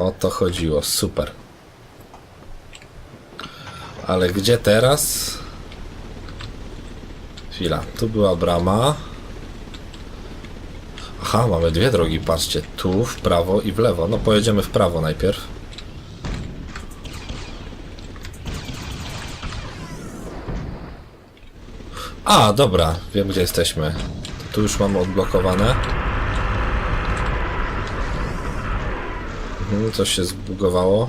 O to chodziło, super. Ale gdzie teraz? Chwila, tu była brama. Aha, mamy dwie drogi, patrzcie. Tu w prawo i w lewo. No pojedziemy w prawo najpierw. A, dobra, wiem gdzie jesteśmy. Tu już mamy odblokowane. Mhm, coś się zbugowało.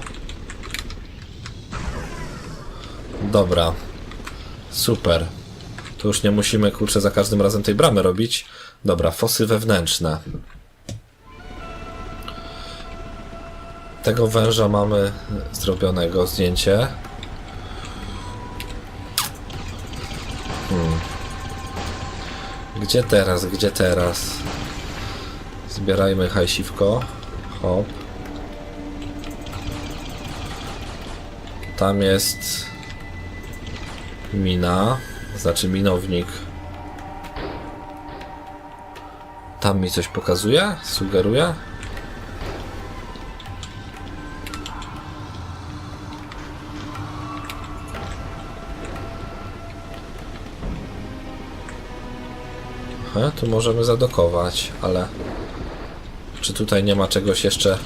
Dobra. Super. Tu już nie musimy, kurczę, za każdym razem tej bramy robić. Dobra, fosy wewnętrzne. Tego węża mamy zrobionego zdjęcie. Hmm. Gdzie teraz, gdzie teraz? Zbierajmy hajsiwko. Hop. Tam jest mina, znaczy minownik. Tam mi coś pokazuje? Sugeruje? He, tu możemy zadokować, ale czy tutaj nie ma czegoś jeszcze,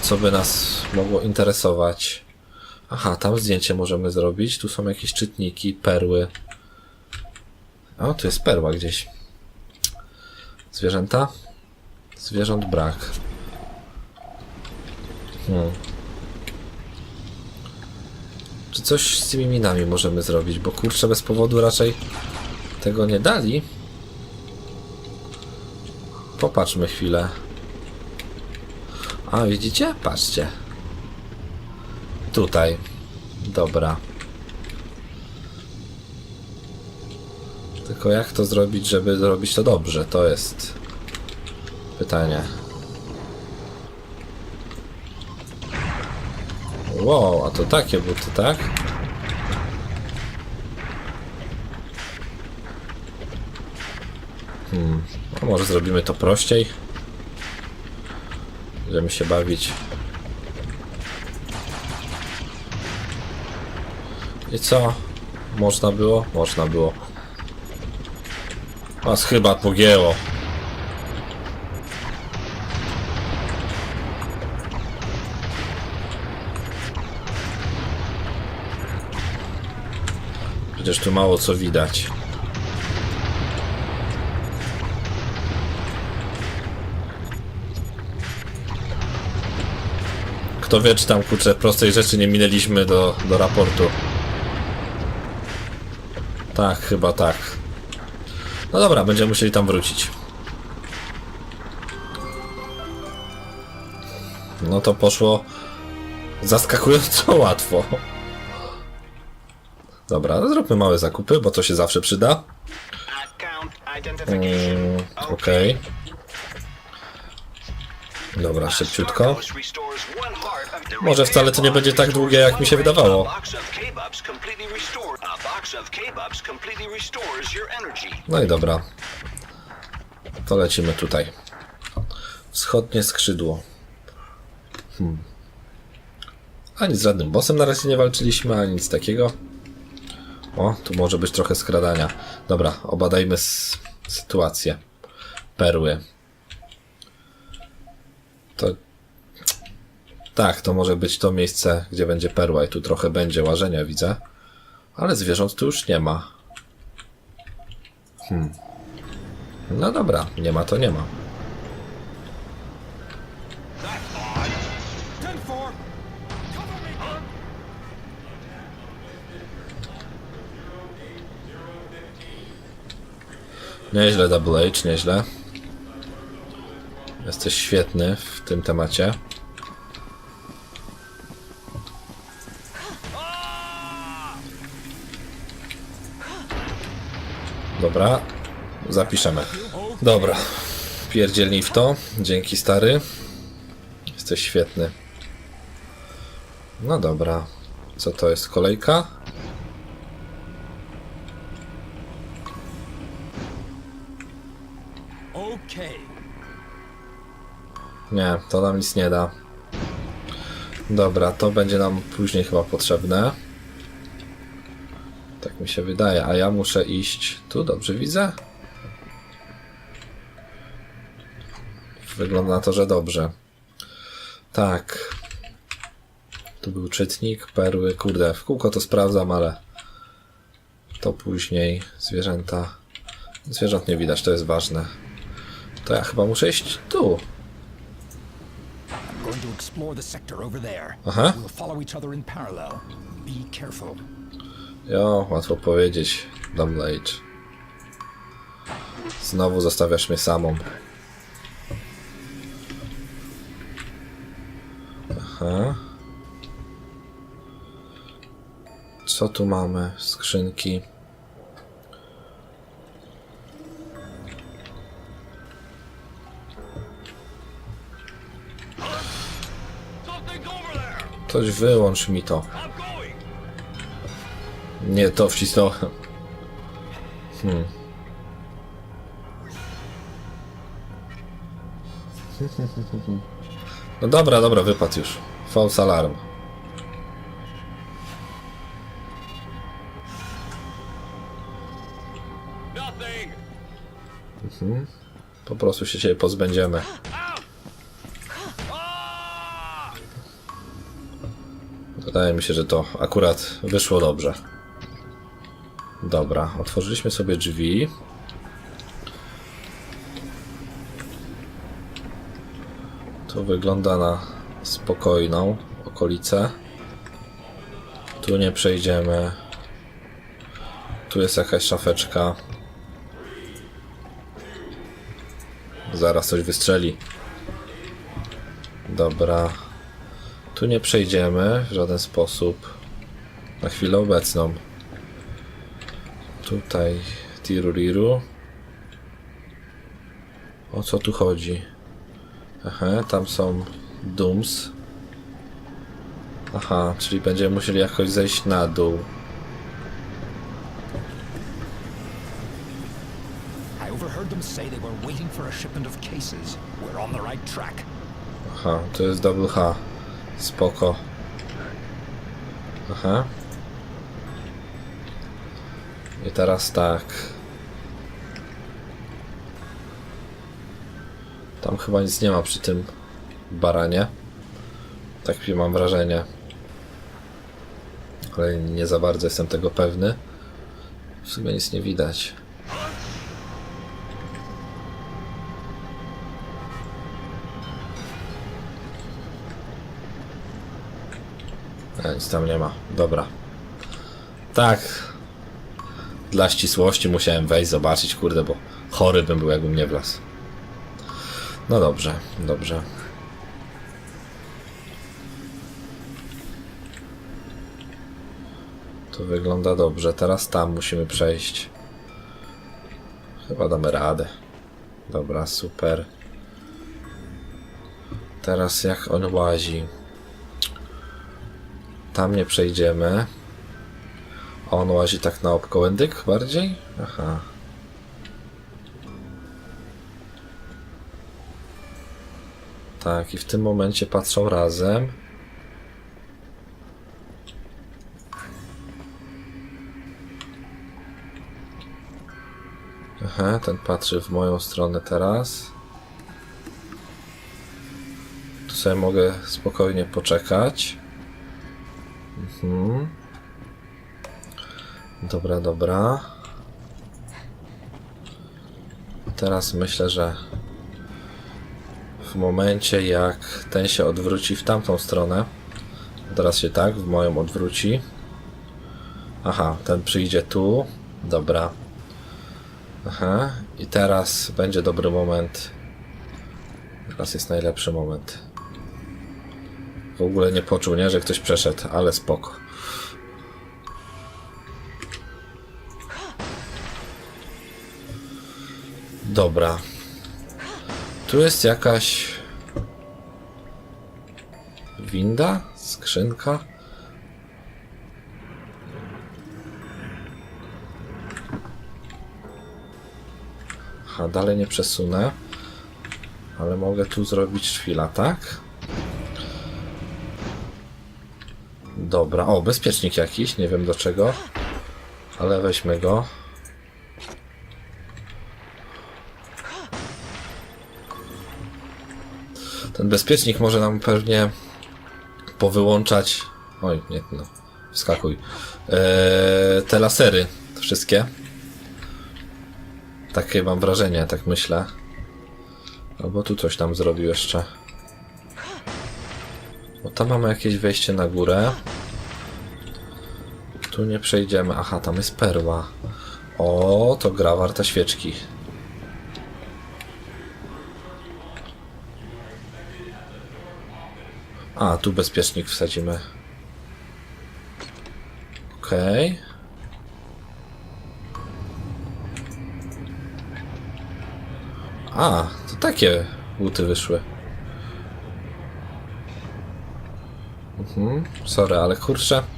co by nas mogło interesować? Aha, tam zdjęcie możemy zrobić. Tu są jakieś czytniki, perły. O, tu jest perła gdzieś. Zwierzęta? Zwierząt brak. Hmm. Czy coś z tymi minami możemy zrobić? Bo kurczę, bez powodu raczej tego nie dali. Popatrzmy chwilę. A, widzicie? Patrzcie. Tutaj. Dobra. Tylko jak to zrobić, żeby zrobić to dobrze? To jest pytanie. Wow, a to takie buty, tak? Hmm, a może zrobimy to prościej? Będziemy się bawić I co? Można było? Można było. Was chyba pogięło. Przecież tu mało co widać. Kto wie, czy tam kurczę prostej rzeczy nie minęliśmy do, do raportu. Tak, chyba tak. No dobra, będziemy musieli tam wrócić. No to poszło zaskakująco łatwo. Dobra, no zróbmy małe zakupy, bo to się zawsze przyda. Mm, Okej. Dobra, szybciutko. Może wcale to nie będzie tak długie, jak mi się wydawało. No i dobra. To lecimy tutaj. Wschodnie skrzydło. Hmm. Ani z żadnym bossem na razie nie walczyliśmy, ani nic takiego. O, tu może być trochę skradania. Dobra, obadajmy sytuację. Perły. To... Tak, to może być to miejsce, gdzie będzie perła i tu trochę będzie łażenia, widzę. Ale zwierząt tu już nie ma. No dobra, nie ma to nie ma. Nieźle Double H, nieźle. Jesteś świetny w tym temacie. Dobra, zapiszemy. Dobra, pierdzielnij w to. Dzięki stary. Jesteś świetny. No dobra. Co to jest? Kolejka? Nie, to nam nic nie da. Dobra, to będzie nam później chyba potrzebne. Tak mi się wydaje, a ja muszę iść tu, dobrze widzę? Wygląda na to, że dobrze. Tak. Tu był czytnik, perły, kurde, w kółko to sprawdzam, ale to później zwierzęta. Zwierząt nie widać, to jest ważne. To ja chyba muszę iść tu. Explore the sector over there. Aha. We'll follow each other in parallel. Be careful. Jo, łatwo powiedzieć. Dumlage. Znowu zostawiasz mnie samą. Aha. Co tu mamy? Skrzynki. Ktoś wyłącz mi to. Nie, to wcisnąłem. Hmm. No dobra, dobra, wypadł już. False alarm. Po prostu się ciebie pozbędziemy. Wydaje mi się, że to akurat wyszło dobrze. Dobra, otworzyliśmy sobie drzwi. To wygląda na spokojną okolicę. Tu nie przejdziemy. Tu jest jakaś szafeczka. Zaraz coś wystrzeli. Dobra. Tu nie przejdziemy w żaden sposób. Na chwilę obecną. Tutaj Tiruriru. O co tu chodzi? Aha, tam są Dooms. Aha, czyli będziemy musieli jakoś zejść na dół. Aha, to jest double H. Spoko. Aha. I teraz tak. Tam chyba nic nie ma przy tym baranie. Tak mam wrażenie. Ale nie za bardzo jestem tego pewny. W sumie nic nie widać. Nic tam nie ma. Dobra. Tak. Dla ścisłości musiałem wejść, zobaczyć, kurde, bo chory bym był, jakbym nie wlazł. No dobrze, dobrze. To wygląda dobrze. Teraz tam musimy przejść. Chyba damy radę. Dobra, super. Teraz jak on łazi. Tam nie przejdziemy. On łazi tak na obkołędyk bardziej? Aha. Tak, i w tym momencie patrzą razem. Aha, ten patrzy w moją stronę teraz. Tu sobie mogę spokojnie poczekać. Mhm. Dobra, dobra. Teraz myślę, że w momencie jak ten się odwróci w tamtą stronę, teraz się tak, w moją odwróci. Aha, ten przyjdzie tu. Dobra. Aha, i teraz będzie dobry moment. Teraz jest najlepszy moment. W ogóle nie poczuł, nie, że ktoś przeszedł, ale spoko. Dobra. Tu jest jakaś winda, skrzynka. Aha, dalej nie przesunę. Ale mogę tu zrobić chwila, tak? Dobra, o, bezpiecznik jakiś, nie wiem do czego, ale weźmy go. Ten bezpiecznik może nam pewnie powyłączać. Oj, nie, no, wskakuj. Eee, te lasery, wszystkie. Takie mam wrażenie, tak myślę. Albo tu coś tam zrobił jeszcze. Bo tam mamy jakieś wejście na górę. Tu nie przejdziemy. Aha, tam jest perła. O, to gra warta świeczki. A, tu bezpiecznik wsadzimy. Okej. A, to takie buty wyszły. Mhm, sorry, ale kurczę.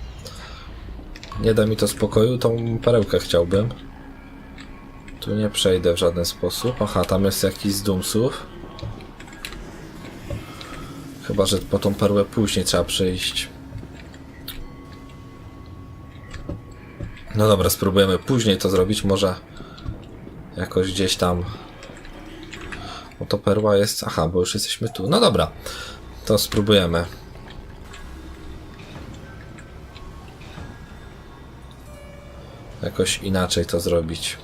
Nie da mi to spokoju, tą perełkę chciałbym. Tu nie przejdę w żaden sposób. Aha, tam jest jakiś z dumsów. Chyba, że po tą perłę później trzeba przejść. No dobra, spróbujemy później to zrobić. Może jakoś gdzieś tam. Bo to perła jest. Aha, bo już jesteśmy tu. No dobra, to spróbujemy. Jakoś inaczej to zrobić.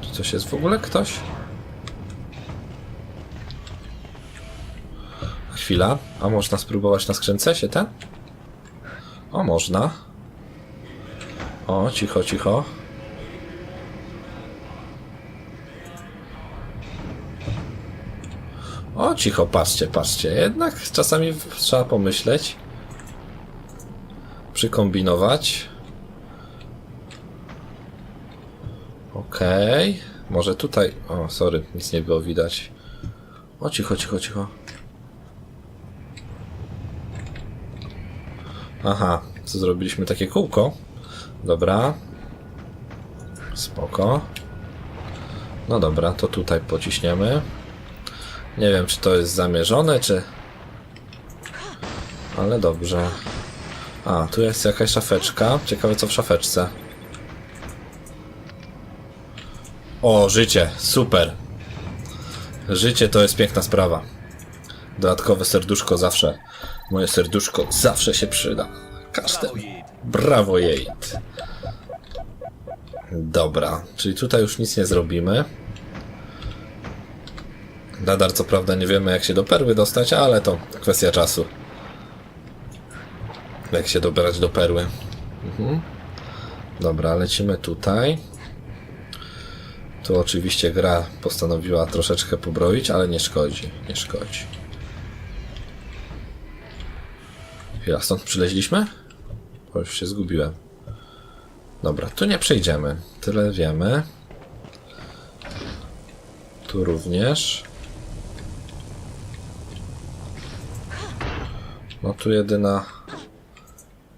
Czy coś jest w ogóle ktoś? Chwila, a można spróbować na skrzynce się ten? O, można. O, cicho, cicho. Cicho, patrzcie, patrzcie. Jednak czasami trzeba pomyśleć. Przykombinować. Okej. Może tutaj... O, sorry, nic nie było widać. O, cicho, cicho, cicho. Aha, co zrobiliśmy takie kółko. Dobra. Spoko. No dobra, to tutaj pociśniemy. Nie wiem, czy to jest zamierzone, czy... Ale dobrze. A, tu jest jakaś szafeczka. Ciekawe, co w szafeczce. O, życie. Super. Życie to jest piękna sprawa. Dodatkowe serduszko zawsze. Moje serduszko zawsze się przyda. Każdemu. Brawo, Jade. Dobra, czyli tutaj już nic nie zrobimy. Nadal co prawda nie wiemy jak się do perły dostać, ale to kwestia czasu. Jak się dobrać do perły. Mhm. Dobra, lecimy tutaj. Tu oczywiście gra postanowiła troszeczkę pobroić, ale nie szkodzi, nie szkodzi. Chwila, stąd przyleźliśmy? Bo już się zgubiłem. Dobra, tu nie przejdziemy. Tyle wiemy. Tu również. No tu jedyna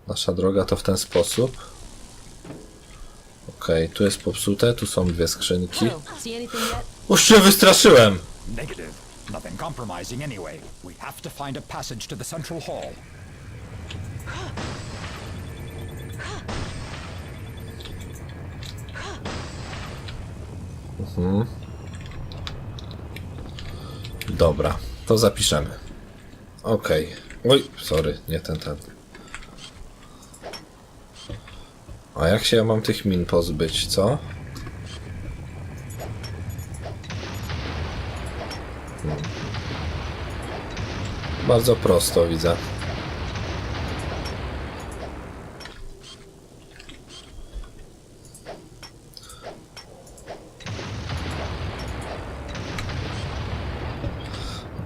nasza droga to w ten sposób. Okej, tu jest popsute, tu są dwie skrzynki. Oh? Już się wystraszyłem! Nothing compromising anyway. We have to find a passage to the central hall. Dobra, to zapiszemy. Okej. Oj, sorry, nie ten, ten. A jak się ja mam tych min pozbyć, co? Hmm. Bardzo prosto widzę.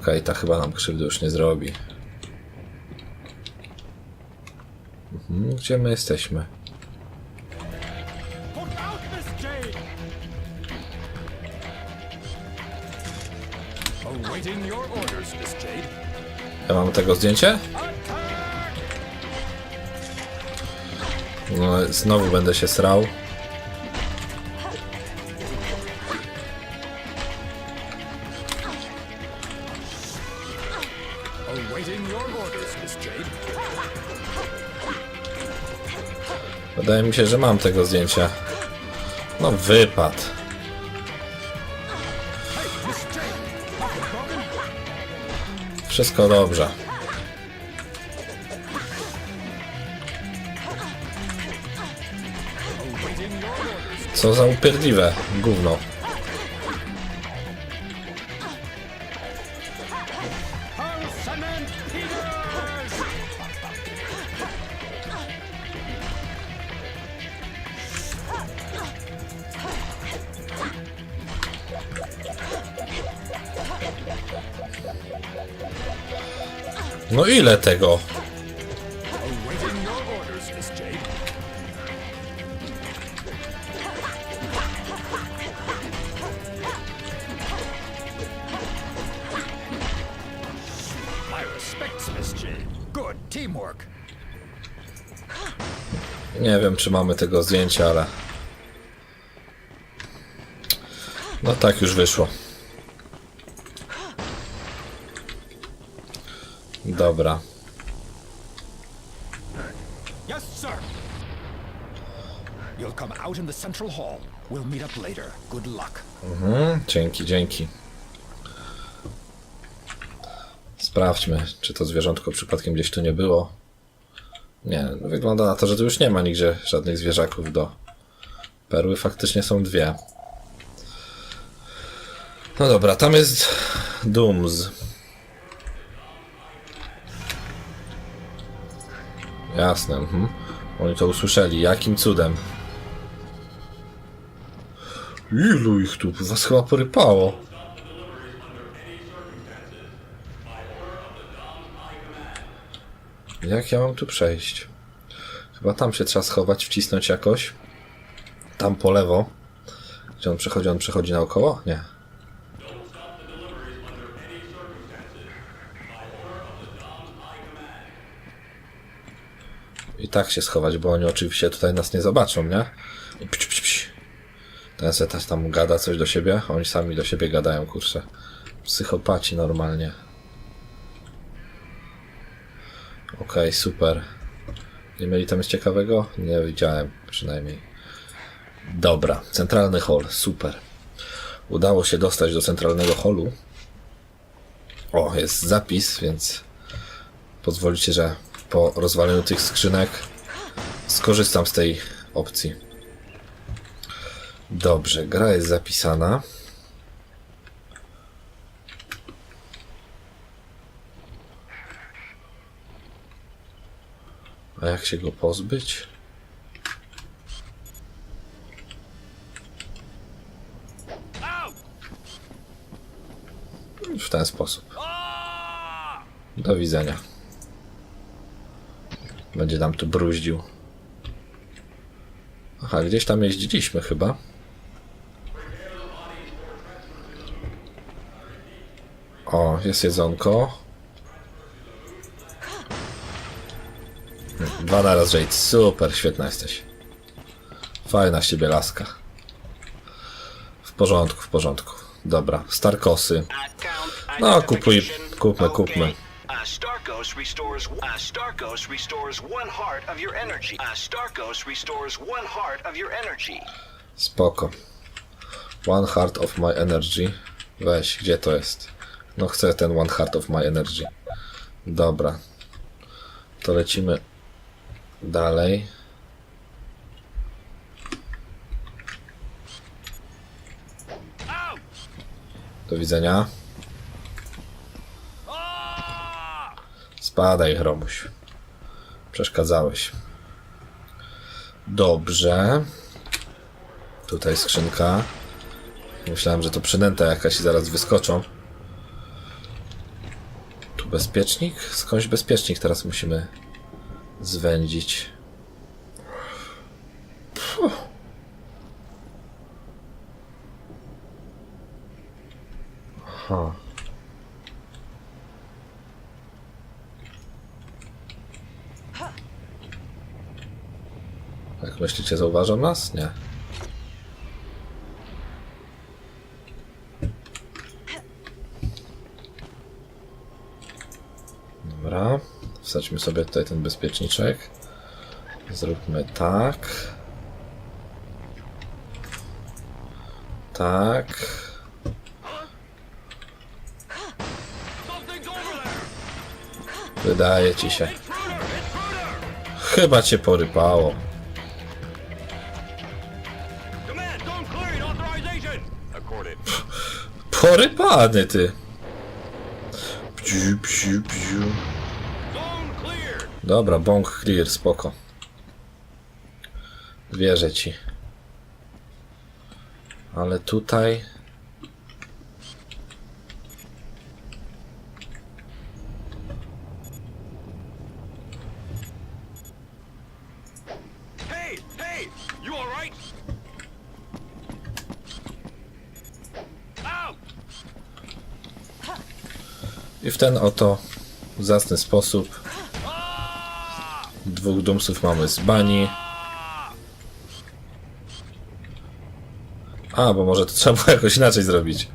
Okej, ta chyba nam krzywdy już nie zrobi. Mhm, gdzie my jesteśmy? Ja mam tego zdjęcie? No, znowu będę się srał. Wydaje mi się, że mam tego zdjęcia. No wypad. Wszystko dobrze. Co za upierdliwe gówno. No ile tego? Nie wiem, czy mamy tego zdjęcia, ale... No tak już wyszło. Dobra. Yes, sir. You'll come out in the central hall. We'll meet up later. Good luck. Mhm, dzięki, dzięki. Sprawdźmy, czy to zwierzątko przypadkiem gdzieś tu nie było. Nie, no wygląda na to, że tu już nie ma nigdzie żadnych zwierzaków do perły. Faktycznie są dwie. No dobra, tam jest Dooms. Jasne, mhm. Oni to usłyszeli. Jakim cudem? Ilu ich tu? Was chyba porypało. Jak ja mam tu przejść? Chyba tam się trzeba schować, wcisnąć jakoś. Tam po lewo. Gdzie on przechodzi? On przechodzi naokoło? Nie. Tak się schować, bo oni oczywiście tutaj nas nie zobaczą, nie? I pć, pć. Ten se też tam gada coś do siebie, oni sami do siebie gadają, kurczę. Psychopaci normalnie. Okej, super. Nie mieli tam nic ciekawego? Nie widziałem przynajmniej. Dobra, centralny hall, super. Udało się dostać do centralnego hallu. O, jest zapis, więc pozwolicie, że po rozwaleniu tych skrzynek skorzystam z tej opcji. Dobrze, gra jest zapisana. A jak się go pozbyć? W ten sposób. Do widzenia. Będzie nam tu bruździł. Aha, gdzieś tam jeździliśmy chyba. O, jest jedzonko. Dwa na raz Jade. Super, świetna jesteś. Fajna z ciebie laska. W porządku, w porządku. Dobra, Starkosy. No, kupuj, kupmy, kupmy. Starkos restores a Starkos restores one heart of your energy. A Starkos restores one heart of your energy. Spoko. One heart of my energy. Weź, gdzie to jest? No chcę ten one heart of my energy. Dobra. To lecimy dalej. Do widzenia. Spadaj, Chromuś. Przeszkadzałeś. Dobrze. Tutaj skrzynka. Myślałem, że to przynęta jakaś i zaraz wyskoczą. Tu bezpiecznik? Skądś bezpiecznik teraz musimy zwędzić. Puh. Aha. Myślicie, zauważą nas? Nie. Dobra. Wsadźmy sobie tutaj ten bezpieczniczek. Zróbmy tak. Tak. Wydaje ci się. Chyba cię porypało. Ty. Psiu. Zone cleared. Dobra, bąk clear, spoko. Wierzę ci. Ale tutaj... I w ten oto zacny sposób dwóch dumsów mamy z bani. A, bo może to trzeba było jakoś inaczej zrobić.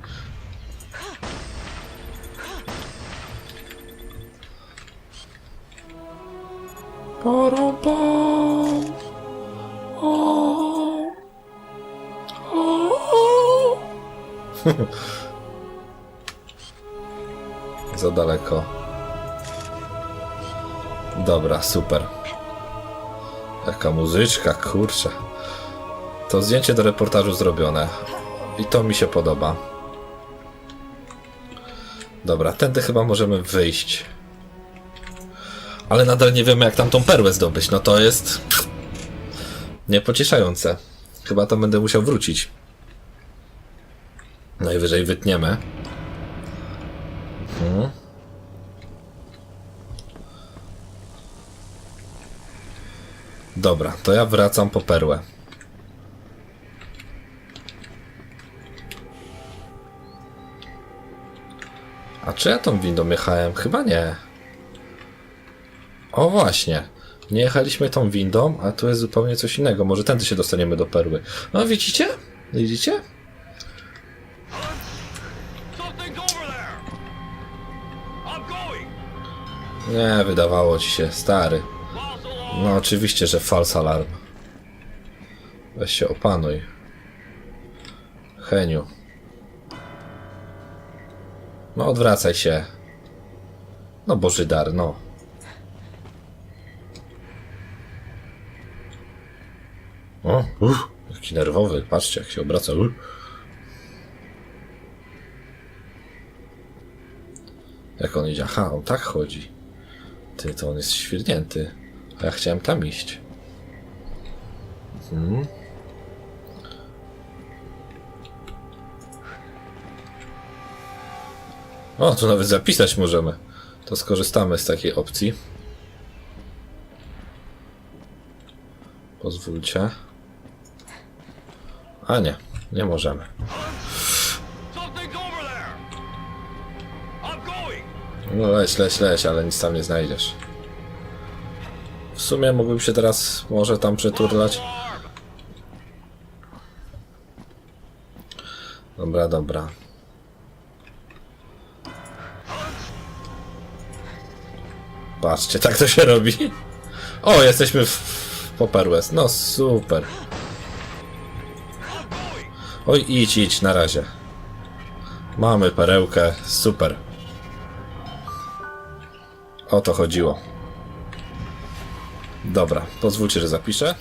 Super. Jaka muzyczka, kurczę. To zdjęcie do reportażu zrobione. I to mi się podoba. Dobra, tędy chyba możemy wyjść. Ale nadal nie wiemy, jak tam tą perłę zdobyć. No to jest. Niepocieszające. Chyba to będę musiał wrócić. Najwyżej wytniemy. Mhm. Dobra, to ja wracam po perłę. A czy ja tą windą jechałem? Chyba nie. O właśnie. Nie jechaliśmy tą windą, a tu jest zupełnie coś innego. Może tędy się dostaniemy do perły. No widzicie? Widzicie? Nie, wydawało ci się, stary. No oczywiście, że false alarm. Weź się opanuj. Heniu. No odwracaj się. No Boży dar, no. O, uff, jaki nerwowy, patrzcie jak się obraca. Uff. Jak on idzie? Aha, on tak chodzi. Ty, to on jest świrnięty. Ja chciałem tam iść. Mhm. O, tu nawet zapisać możemy. To skorzystamy z takiej opcji. Pozwólcie. A nie, nie możemy. No leć, leć, leć, ale nic tam nie znajdziesz. W sumie mógłbym się teraz może tam przeturlać. Dobra, dobra. Patrzcie, tak to się robi. O, jesteśmy w, w Popperwest. No super. Oj, idź, idź, na razie. Mamy perełkę, super. O to chodziło. Dobra, pozwólcie, że zapiszę.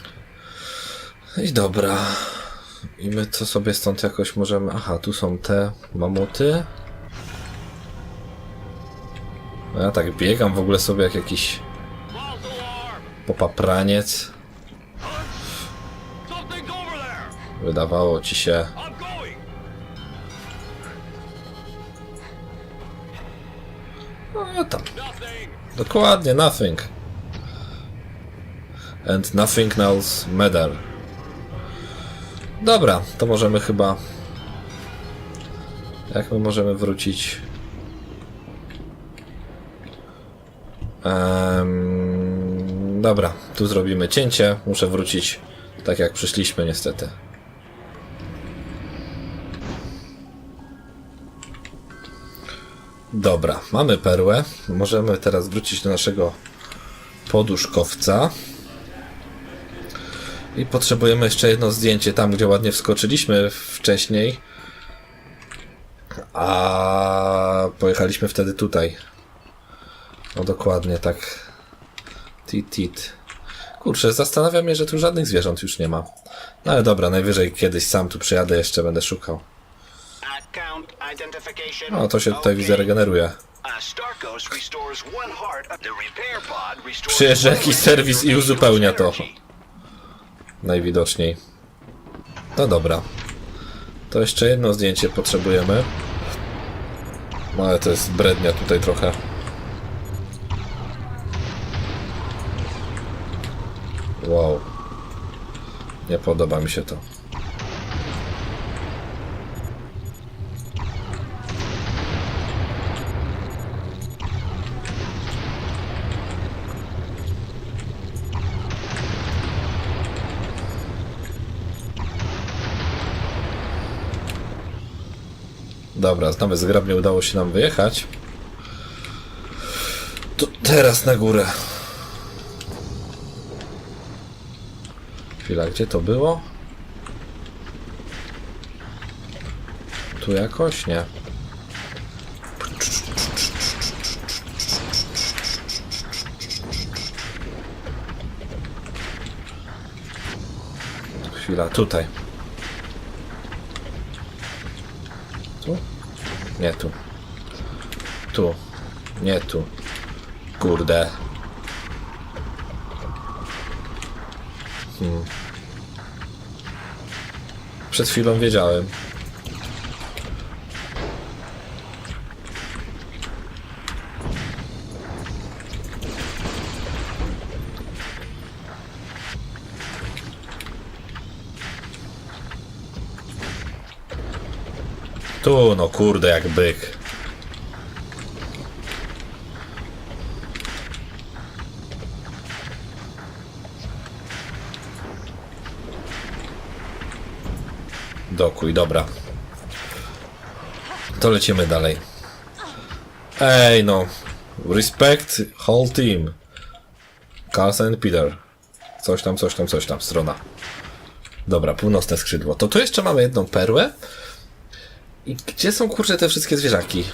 I dobra. I my to sobie stąd jakoś możemy. Aha, tu są te mamuty. No ja tak biegam w ogóle sobie jak jakiś popapraniec. Wydawało ci się. No tam. Nothing. Dokładnie, nothing. And nothing else matter. Dobra, to możemy chyba. Jak my możemy wrócić? Em, dobra, tu zrobimy cięcie. Muszę wrócić tak jak przyszliśmy, niestety. Dobra, mamy perłę. Możemy teraz wrócić do naszego poduszkowca. I potrzebujemy jeszcze jedno zdjęcie tam, gdzie ładnie wskoczyliśmy wcześniej. A pojechaliśmy wtedy tutaj. No dokładnie tak. Tit, tit. Kurczę, zastanawia mnie, że tu żadnych zwierząt już nie ma. No ale dobra, najwyżej kiedyś sam tu przyjadę, jeszcze będę szukał. No to się tutaj widzę regeneruje. Przyjeżdża jakiś serwis i uzupełnia to. Najwidoczniej. No dobra. To jeszcze jedno zdjęcie potrzebujemy. No ale to jest brednia tutaj trochę. Wow. Nie podoba mi się to. Dobra, nawet zgrabnie udało się nam wyjechać. To teraz na górę. Chwila, gdzie to było? Tu jakoś? Nie. Chwila, tutaj. Nie tu. Tu. Nie tu. Kurde. Hmm. Przed chwilą wiedziałem. Tu, no kurde, jak byk. Dokuj, dobra. To lecimy dalej. Ej, no. Respect whole team. Carlsen and Peter. Coś tam, coś tam, coś tam, strona. Dobra, północne skrzydło. To tu jeszcze mamy jedną perłę. I gdzie są kurczę te wszystkie zwierzaki?